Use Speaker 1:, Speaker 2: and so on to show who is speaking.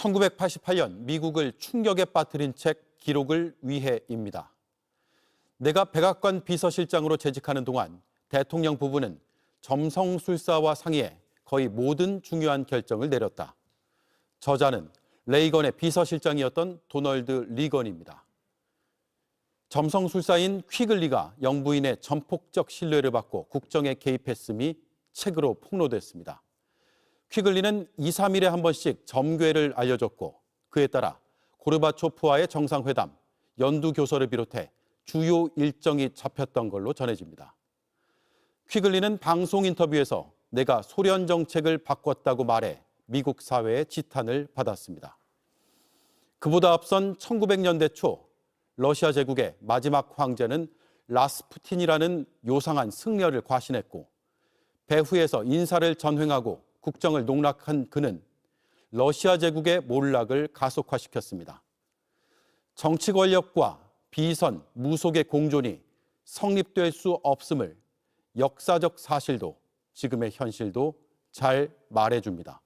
Speaker 1: 1988년 미국을 충격에 빠뜨린 책 기록을 위해입니다. 내가 백악관 비서실장으로 재직하는 동안 대통령 부부는 점성술사와 상의해 거의 모든 중요한 결정을 내렸다. 저자는 레이건의 비서실장이었던 도널드 리건입니다. 점성술사인 퀴글리가 영부인의 전폭적 신뢰를 받고 국정에 개입했음이 책으로 폭로됐습니다. 퀴글리는 2, 3일에 한 번씩 점괘를 알려줬고 그에 따라 고르바초프와의 정상회담, 연두 교서를 비롯해 주요 일정이 잡혔던 걸로 전해집니다. 퀴글리는 방송 인터뷰에서 내가 소련 정책을 바꿨다고 말해 미국 사회의 지탄을 받았습니다. 그보다 앞선 1900년대 초 러시아 제국의 마지막 황제는 라스푸틴이라는 요상한 승려를 과신했고 배후에서 인사를 전횡하고 국정을 농락한 그는 러시아 제국의 몰락을 가속화시켰습니다. 정치 권력과 비선, 무속의 공존이 성립될 수 없음을 역사적 사실도 지금의 현실도 잘 말해줍니다.